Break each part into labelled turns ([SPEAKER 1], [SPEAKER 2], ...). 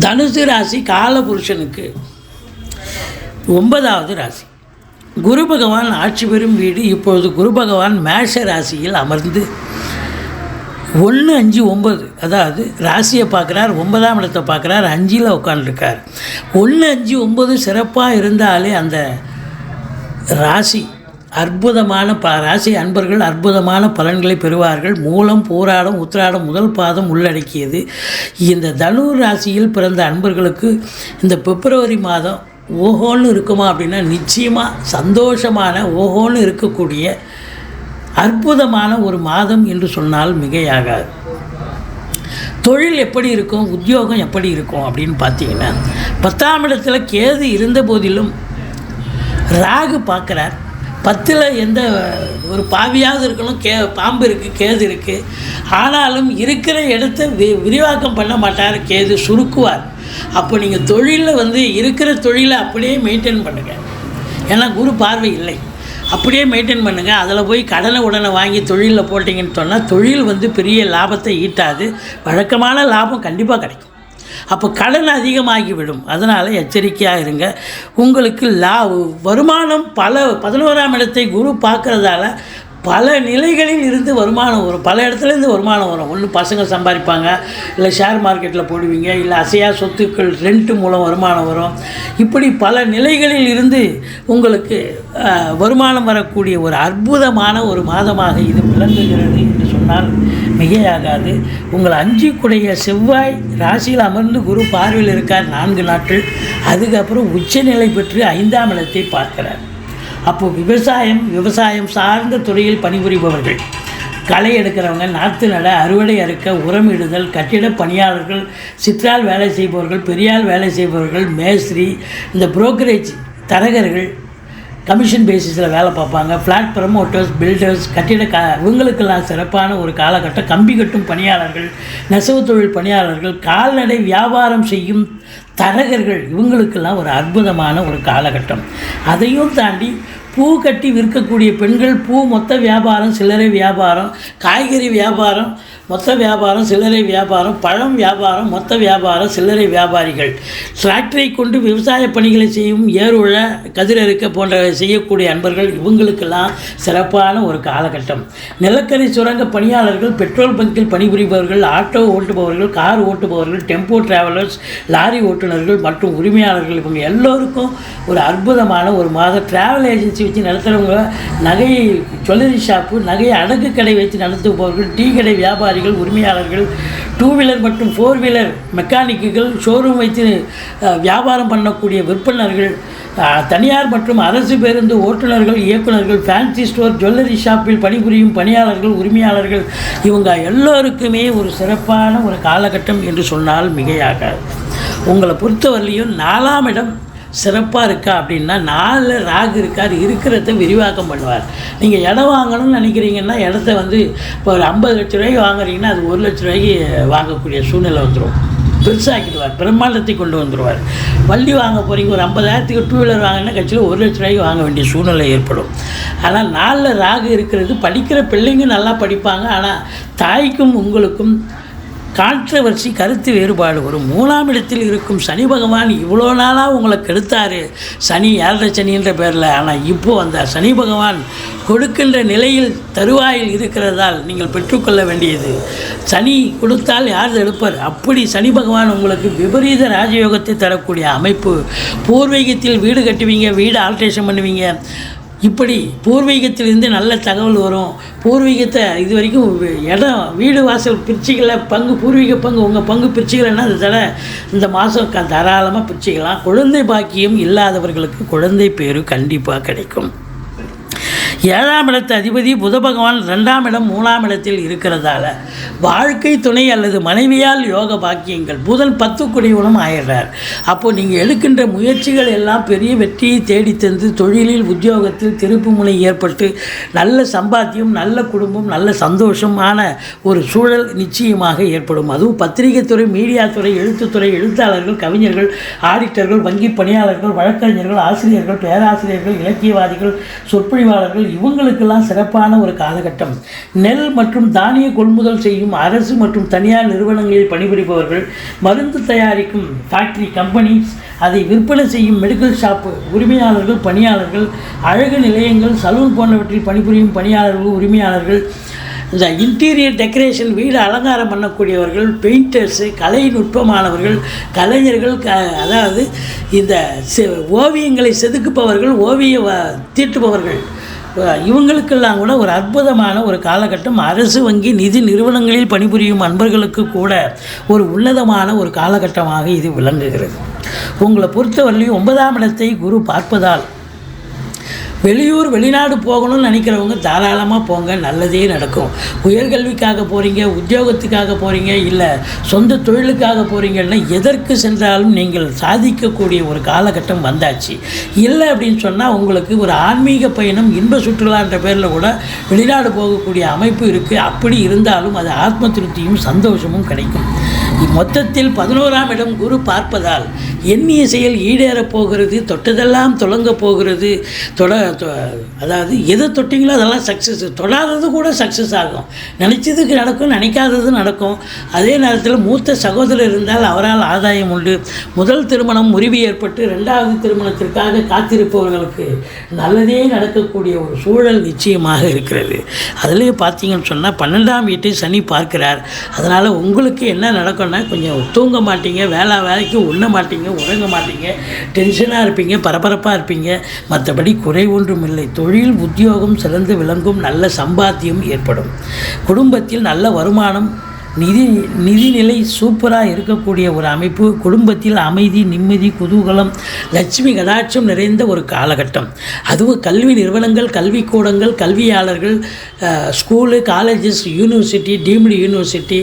[SPEAKER 1] தனுசு ராசி காலபுருஷனுக்கு ஒன்பதாவது ராசி. குரு பகவான் ஆட்சி பெறும் வீடு இப்பொழுது குரு பகவான் மேஷ ராசியில் அமர்ந்து ஒன்று அஞ்சு ஒம்பது அதாவது ராசியை பார்க்குறார் ஒன்பதாம் இடத்தை பார்க்குறார் அஞ்சில் உட்காந்துருக்கார் ஒன்று அஞ்சு ஒம்பது சிறப்பாக இருந்தாலே அந்த ராசி அற்புதமான ப ராசி அன்பர்கள் அற்புதமான பலன்களை பெறுவார்கள். மூலம் போராடம் உத்திராடம் முதல் பாதம் உள்ளடக்கியது. இந்த தனு ராசியில் பிறந்த அன்பர்களுக்கு இந்த பிப்ரவரி மாதம் ஓஹோன்னு இருக்குமா அப்படின்னா நிச்சயமாக சந்தோஷமான ஓஹோன்னு இருக்கக்கூடிய அற்புதமான ஒரு மாதம் என்று சொன்னால் மிகையாகாது. தொழில் எப்படி இருக்கும் உத்தியோகம் எப்படி இருக்கும் அப்படின்னு பார்த்தீங்கன்னா பத்தாம் இடத்துல கேது இருந்த போதிலும் ராகு பார்க்குறார். பத்தில் எந்த ஒரு பாவியாவது இருக்கணும் கே பாம்பு இருக்குது கேது இருக்குது ஆனாலும் இருக்கிற இடத்த வி விரிவாக்கம் பண்ண மாட்டார் கேது சுருக்குவார். அப்போ நீங்கள் தொழிலில் வந்து இருக்கிற தொழிலை அப்படியே மெயின்டைன் பண்ணுங்கள் ஏன்னா குரு பார்வை இல்லை. அப்படியே மெயின்டைன் பண்ணுங்கள் அதில் போய் கடனை உடனே வாங்கி தொழிலில் போட்டிங்கன்னு சொன்னால் தொழில் வந்து பெரிய லாபத்தை ஈட்டாது. வழக்கமான லாபம் கண்டிப்பாக கிடைக்கும். அப்போ கடன் அதிகமாகிவிடும். அதனால் எச்சரிக்கையாக இருங்க. உங்களுக்கு லா வருமானம் பல பதினோராம் இடத்தை குரு பார்க்குறதால பல நிலைகளில் இருந்து வருமானம் வரும். பல இடத்துலேருந்து வருமானம் வரும். ஒன்று பசங்க சம்பாதிப்பாங்க இல்லை ஷேர் மார்க்கெட்டில் போடுவீங்க இல்லை அசையா சொத்துக்கள் ரெண்ட்டு மூலம் வருமானம் வரும். இப்படி பல நிலைகளில் இருந்து உங்களுக்கு வருமானம் வரக்கூடிய ஒரு அற்புதமான ஒரு மாதமாக இது விளங்குகிறது என்று சொன்னால் மிகையாகாது. உங்கள் அஞ்சுக்குடைய செவ்வாய் ராசியில் அமர்ந்து குரு பார்வையில் இருக்கார் நான்கு நாட்கள். அதுக்கப்புறம் உச்சநிலை பெற்று ஐந்தாம் இடத்தை பார்க்கிறார். அப்போது விவசாயம் விவசாயம் சார்ந்த துறையில் பணிபுரிபவர்கள். களை எடுக்கிறவங்க நாற்று நட அறுவடை அறுக்க உரமிடுதல் கட்டிட பணியாளர்கள் சிற்றால் வேலை செய்பவர்கள் பெரியால் வேலை செய்பவர்கள் மேஸ்திரி இந்த புரோக்கரேஜ் தரகர்கள் கமிஷன் பேசிஸில் வேலை பார்ப்பாங்க. ஃப்ளாட் ப்ரமோட்டர்ஸ் பில்டர்ஸ் கட்டிட க இவங்களுக்கெல்லாம் சிறப்பான ஒரு காலகட்டம். கம்பி கட்டும் பணியாளர்கள் நெசவு தொழில் பணியாளர்கள் கால்நடை வியாபாரம் செய்யும் தரகர்கள் இவங்களுக்கெல்லாம் ஒரு அற்புதமான ஒரு காலகட்டம். அதையும் தாண்டி பூ கட்டி விற்கக்கூடிய பெண்கள் பூ மொத்த வியாபாரம் சில்லறை வியாபாரம் காய்கறி வியாபாரம் மொத்த வியாபாரம் சில்லறை வியாபாரம் பழம் வியாபாரம் மொத்த வியாபாரம் சில்லறை வியாபாரிகள். டிராக்டரை கொண்டு விவசாய பணிகளை செய்யும் ஏறுழ கதிரறுக்க போன்ற செய்யக்கூடிய அன்பர்கள் இவங்களுக்கெல்லாம் சிறப்பான ஒரு காலகட்டம். நிலக்கரி சுரங்க பணியாளர்கள் பெட்ரோல் பங்கில் பணிபுரிபவர்கள் ஆட்டோ ஓட்டுபவர்கள் கார் ஓட்டுபவர்கள் டெம்போ டிராவலர்ஸ் லாரி ஓட்டுநர்கள் மற்றும் உரிமையாளர்கள் இவங்க எல்லோருக்கும் ஒரு அற்புதமான ஒரு மாதம் டிராவல் ஏஜென்சி வச்சு நடத்துகிறவங்க நகை ஜுவல்லரி ஷாப்பு நகை அடகு கடை வச்சு நடத்துபவர்கள் டீ கடை வியாபாரிகள் உரிமையாளர்கள் டூ வீலர் மற்றும் ஃபோர் வீலர் மெக்கானிக்குகள் ஷோரூம் வைத்து வியாபாரம் பண்ணக்கூடிய விற்பனர்கள் தனியார் மற்றும் அரசு பேருந்து ஓட்டுநர்கள் இயக்குநர்கள் ஃபேன்சி ஸ்டோர் ஜுவல்லரி ஷாப்பில் பணிபுரியும் பணியாளர்கள் உரிமையாளர்கள் இவங்க எல்லோருக்குமே ஒரு சிறப்பான ஒரு காலகட்டம் என்று சொன்னால் மிகையாகாது. உங்களை பொறுத்தவரையிலையும் நாலாம் இடம் சிறப்பாக இருக்கா அப்படின்னா நாலில் ராகு இருக்கார் இருக்கிறத விரிவாக்கம் பண்ணுவார். நீங்கள் இடம் வாங்கணும்னு நினைக்கிறீங்கன்னா இடத்த வந்து இப்போ ஒரு ஐம்பது லட்ச ரூபாய்க்கு வாங்குறீங்கன்னா அது ஒரு லட்ச ரூபாய்க்கு வாங்கக்கூடிய சூழ்நிலை வந்துடும் பெருசாக்கிடுவார் பிரம்மாண்டத்தை கொண்டு வந்துடுவார் வள்ளி வாங்க போகிறீங்க ஒரு ஐம்பதாயிரத்துக்கு டூ வீலர் வாங்கினா கட்சியில் ஒரு லட்ச ரூபாய்க்கு வாங்க வேண்டிய சூழ்நிலை ஏற்படும். ஆனால் நாலில் ராகு இருக்கிறது படிக்கிற பிள்ளைங்க நல்லா படிப்பாங்க ஆனால் தாய்க்கும் உங்களுக்கும் கான்ட்ரவர்சி கருத்து வேறுபாடு. வரும் மூணாம் இடத்தில் இருக்கும் சனி பகவான் இவ்வளோ நாளாக உங்களை கெடுத்தார். சனி ஏழரை சனின்ற பேரில். ஆனால் இப்போ அந்த சனி பகவான் கொடுக்கின்ற நிலையில் தருவாயில் இருக்கிறதால் நீங்கள் பெற்றுக்கொள்ள வேண்டியது. சனி கொடுத்தால் யார் எடுப்பார் அப்படி சனி பகவான் உங்களுக்கு விபரீத ராஜயோகத்தை தரக்கூடிய அமைப்பு. பூர்வீகத்தில் வீடு கட்டுவீங்க வீடு ஆல்ட்ரேஷன் பண்ணுவீங்க. இப்படி பூர்வீகத்திலிருந்து நல்ல தகவல் வரும். பூர்வீகத்தை இது வரைக்கும் இடம் வீடு வாசல் பிரிச்சுக்கல பங்கு பூர்வீக பங்கு உங்கள் பங்கு பிரிச்சுக்கலன்னா அந்த தடவை இந்த மாதம் க தாராளமாக பிரிச்சுக்கலாம். குழந்தை பாக்கியம் இல்லாதவர்களுக்கு குழந்தை பேரும் கண்டிப்பாக கிடைக்கும். ஏழாம் இடத்து அதிபதி புத பகவான் ரெண்டாம் இடம் மூணாம் இடத்தில் இருக்கிறதால வாழ்க்கை துணை அல்லது மனைவியால் யோக பாக்கியங்கள் புதன் பத்து குடிவனும் ஆயிடுறார். அப்போது நீங்கள் எடுக்கின்ற முயற்சிகள் எல்லாம் பெரிய வெற்றியை தேடித்தந்து தொழிலில் உத்தியோகத்தில் திருப்பு முனை ஏற்பட்டு நல்ல சம்பாத்தியம் நல்ல குடும்பம் நல்ல சந்தோஷமான ஒரு சூழல் நிச்சயமாக ஏற்படும். அதுவும் பத்திரிகை துறை மீடியா துறை எழுத்துத்துறை எழுத்தாளர்கள் கவிஞர்கள் ஆடிட்டர்கள் வங்கி பணியாளர்கள் வழக்கறிஞர்கள் ஆசிரியர்கள் பேராசிரியர்கள் இலக்கியவாதிகள் சொற்பொழிவாளர்கள் இவங்களுக்கெல்லாம் சிறப்பான ஒரு காலகட்டம். நெல் மற்றும் தானிய கொள்முதல் செய்யும் அரசு மற்றும் தனியார் நிறுவனங்களில் பணிபுரிபவர்கள் மருந்து தயாரிக்கும் ஃபேக்டரி கம்பெனிஸ் அதை விற்பனை செய்யும் மெடிக்கல் ஷாப்பு உரிமையாளர்கள் பணியாளர்கள் அழகு நிலையங்கள் சலூன் போன்றவற்றில் பணிபுரியும் பணியாளர்கள் உரிமையாளர்கள் இந்த இன்டீரியர் டெக்கரேஷன் வீடு அலங்காரம் பண்ணக்கூடியவர்கள் பெயிண்டர்ஸு கலை நுட்பமானவர்கள் கலைஞர்கள் க அதாவது இந்த செ ஓவியங்களை செதுக்குப்பவர்கள் ஓவிய வ- தீட்டுபவர்கள். இவங்களுக்கெல்லாம் கூட ஒரு அற்புதமான ஒரு காலகட்டம். அரசு வங்கி நிதி நிறுவனங்களில் பணிபுரியும் அன்பர்களுக்கு கூட ஒரு உன்னதமான ஒரு காலகட்டமாக இது விளங்குகிறது. உங்களை பொறுத்தவரையிலும் ஒன்பதாம் இடத்தை குரு பார்ப்பதால் வெளியூர் வெளிநாடு போகணும்னு நினைக்கிறவங்க தாராளமாக போங்க நல்லதே நடக்கும். உயர்கல்விக்காக போகிறீங்க உத்தியோகத்துக்காக போகிறீங்க இல்லை சொந்த தொழிலுக்காக போகிறீங்கன்னா எதற்கு சென்றாலும் நீங்கள் சாதிக்கக்கூடிய ஒரு காலகட்டம் வந்தாச்சு. இல்லை அப்படின்னு சொன்னால் உங்களுக்கு ஒரு ஆன்மீக பயணம் இன்ப சுற்றுலான்ற பேரில் கூட வெளிநாடு போகக்கூடிய அமைப்பு இருக்குது அப்படி இருந்தாலும் அது ஆத்ம திருப்தியும் சந்தோஷமும் கிடைக்கும். மொத்தத்தில் பதினோராம் இடம் குரு பார்ப்பதால் எண்ணிய செயல் ஈடேறப் போகிறது தொட்டதெல்லாம் தொடங்க போகிறது. தொட அதாவது எதை தொட்டிங்களோ அதெல்லாம் சக்ஸஸ் தொடாதது கூட சக்ஸஸ் ஆகும். நினச்சதுக்கு நடக்கும் நினைக்காதது நடக்கும். அதே நேரத்தில் மூத்த சகோதரர் இருந்தால் அவரால் ஆதாயம் உண்டு. முதல் திருமணம் முறிவு ஏற்பட்டு ரெண்டாவது திருமணத்திற்காக காத்திருப்பவர்களுக்கு நல்லதே நடக்கக்கூடிய ஒரு சூழல் நிச்சயமாக இருக்கிறது. அதுலேயே பார்த்தீங்கன்னு சொன்னால் பன்னெண்டாம் வீட்டை சனி பார்க்கிறார். அதனால் உங்களுக்கு என்ன நடக்கும்னா கொஞ்சம் தூங்க மாட்டீங்க வேலை வேலைக்கு உண்ண மாட்டீங்க உறங்க மாட்டீங்க. டென்ஷனாக இருப்பீங்க பரபரப்பாக இருப்பீங்க. மற்றபடி குறை ஒன்றும் இல்லை தொழில் உத்தியோகம் சிறந்து விளங்கும் நல்ல சம்பாத்தியம் ஏற்படும். குடும்பத்தில் நல்ல வருமானம் நிதி நிதிநிலை சூப்பராக இருக்கக்கூடிய ஒரு அமைப்பு குடும்பத்தில் அமைதி நிம்மதி குதூகலம் லட்சுமி கடாட்சம் நிறைந்த ஒரு காலகட்டம். அதுவும் கல்வி நிறுவனங்கள் கல்விக்கூடங்கள் கல்வியாளர்கள் school colleges university deemed university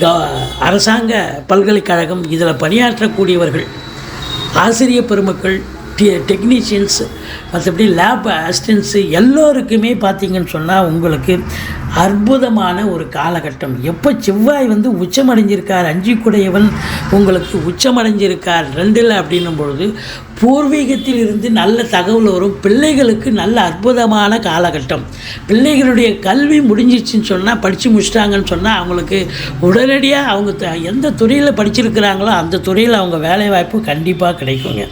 [SPEAKER 1] க- அரசாங்க பல்கலைக்கழகம் இதில் பணியாற்றக்கூடியவர்கள் ஆசிரிய பெருமக்கள் டெக்னீஷியன்ஸ் மற்றபடி லேப் அசிஸ்டன்ஸு எல்லோருக்குமே பார்த்தீங்கன்னு சொன்னால் உங்களுக்கு அற்புதமான ஒரு காலகட்டம். எப்போ செவ்வாய் வந்து உச்சமடைஞ்சிருக்கார் அஞ்சு குடையவன் உங்களுக்கு உச்சமடைஞ்சிருக்கார் ரெண்டில் அப்படின்னும் பொழுது பூர்வீகத்தில் இருந்து நல்ல தகவல் வரும். பிள்ளைகளுக்கு நல்ல அற்புதமான காலகட்டம். பிள்ளைகளுடைய கல்வி முடிஞ்சிச்சுன்னு சொன்னால் படித்து முடிச்சிட்டாங்கன்னு சொன்னால் அவங்களுக்கு உடனடியாக அவங்க த- எந்த துறையில் படிச்சிருக்கிறாங்களோ அந்த துறையில் அவங்க வேலைவாய்ப்பு கண்டிப்பாக கிடைக்குங்க.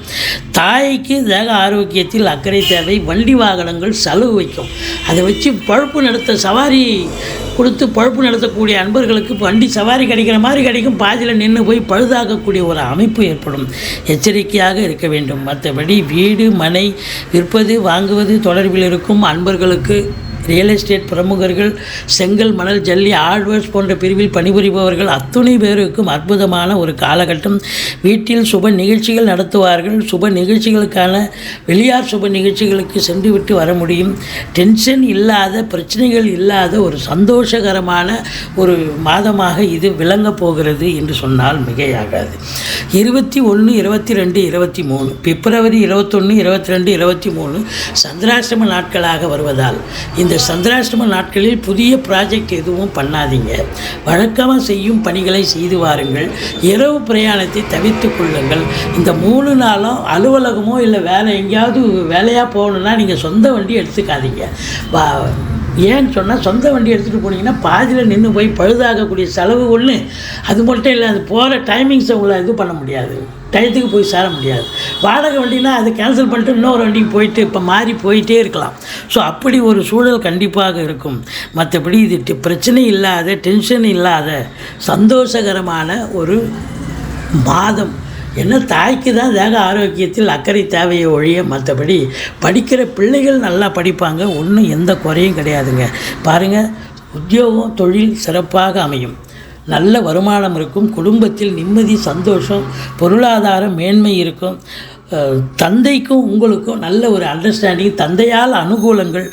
[SPEAKER 1] தாய்க்கு தேக ஆரோக்கியத்தில் அக்கறை தேவை வண்டி வாகனங்கள் செலவு வைக்கும். அதை வச்சு பழப்பு நடத்த சவாரி கொடுத்து பழுப்பு நடத்தக்கூடிய அன்பர்களுக்கு வண்டி சவாரி கிடைக்கிற மாதிரி கிடைக்கும். பாதியில் நின்று போய் பழுதாகக்கூடிய ஒரு அமைப்பு ஏற்படும். எச்சரிக்கையாக இருக்க வேண்டும். மற்றபடி வீடு மனை விற்பது வாங்குவது தொடர்பில் இருக்கும் அன்பர்களுக்கு ரியல் எஸ்டேட் பிரமுகர்கள் செங்கல் மணல் ஜல்லி ஆழ்வர்ஸ் போன்ற பிரிவில் பணிபுரிபவர்கள் அத்துணை பேருக்கும் அற்புதமான ஒரு காலகட்டம். வீட்டில் சுப நிகழ்ச்சிகள் நடத்துவார்கள். சுப நிகழ்ச்சிகளுக்கான வெளியார் சுப நிகழ்ச்சிகளுக்கு சென்று விட்டு வர முடியும். டென்ஷன் இல்லாத பிரச்சனைகள் இல்லாத ஒரு சந்தோஷகரமான ஒரு மாதமாக இது விளங்கப் போகிறது என்று சொன்னால் மிகையாகாது. இருபத்தி ஒன்று இருபத்தி ரெண்டு இருபத்தி மூணு பிப்ரவரி இருபத்தொன்று இருபத்தி ரெண்டு இருபத்தி மூணு சந்திராசிரம நாட்களாக வருவதால் இந்த சந்திராசிரம நாட்களில் புதிய ப்ராஜெக்ட் எதுவும் பண்ணாதீங்க. வழக்கமாக செய்யும் பணிகளை செய்து வாருங்கள். இரவு பிரயாணத்தை தவிர்த்து கொள்ளுங்கள். இந்த மூணு நாளும் அலுவலகமோ இல்லை வேலை எங்கேயாவது வேலையாக போகணுன்னா நீங்கள் சொந்த வண்டி எடுத்துக்காதீங்க. வா ஏன்னு சொன்னால் சொந்த வண்டி எடுத்துகிட்டு போனீங்கன்னா பாதியில் நின்று போய் பழுதாகக்கூடிய செலவு ஒன்று அது மட்டும் இல்லை அது போகிற டைமிங்ஸை உங்களை இது பண்ண முடியாது. டயத்துக்கு போய் சேர முடியாது. வாடகை வண்டினா அதை கேன்சல் பண்ணிட்டு இன்னொரு வண்டிக்கு போயிட்டு இப்போ மாறி போயிட்டே இருக்கலாம். ஸோ அப்படி ஒரு சூழல் கண்டிப்பாக இருக்கும். மற்றபடி இது பிரச்சனை இல்லாத டென்ஷன் இல்லாத சந்தோஷகரமான ஒரு மாதம். என்ன தாய்க்கு தான் தேக ஆரோக்கியத்தில் அக்கறை தேவையை ஒழிய மற்றபடி படிக்கிற பிள்ளைகள் நல்லா படிப்பாங்க. ஒன்றும் எந்த குறையும் கிடையாதுங்க. பாருங்கள் உத்தியோகம் தொழில் சிறப்பாக அமையும். நல்ல வருமானம் இருக்கும். குடும்பத்தில் நிம்மதி சந்தோஷம் பொருளாதார மேன்மை இருக்கும். தந்தைக்கும் உங்களுக்கும் நல்ல ஒரு அண்டர்ஸ்டாண்டிங் தந்தையால் அனுகூலங்கள்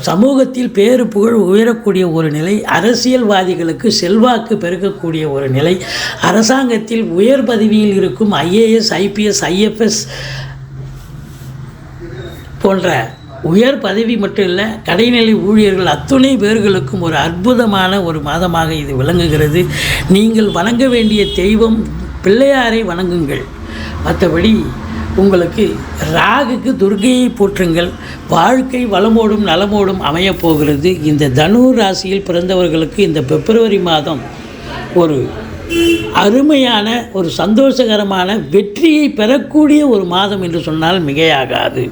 [SPEAKER 1] சமூகத்தில் பேரு புகழ் உயரக்கூடிய ஒரு நிலை அரசியல்வாதிகளுக்கு செல்வாக்கு பெருக்கக்கூடிய ஒரு நிலை அரசாங்கத்தில் உயர் பதவியில் இருக்கும் ஐஏஎஸ் ஐபிஎஸ் ஐஎஃப்எஸ் போன்ற உயர் பதவி மட்டும் இல்லை கடைநிலை ஊழியர்கள் அத்துணை பேர்களுக்கும் ஒரு அற்புதமான ஒரு மாதமாக இது விளங்குகிறது. நீங்கள் வணங்க வேண்டிய தெய்வம் பிள்ளையாரை வணங்குங்கள். மற்றபடி உங்களுக்கு ராகுக்கு துர்கையை போற்றுங்கள். வாழ்க்கை வளமோடும் நலமோடும் அமையப் போகிறது. இந்த தனுர் ராசியில் பிறந்தவர்களுக்கு இந்த பிப்ரவரி மாதம் ஒரு அருமையான ஒரு சந்தோஷகரமான வெற்றியை பெறக்கூடிய ஒரு மாதம் என்று சொன்னால் மிகையாகாது.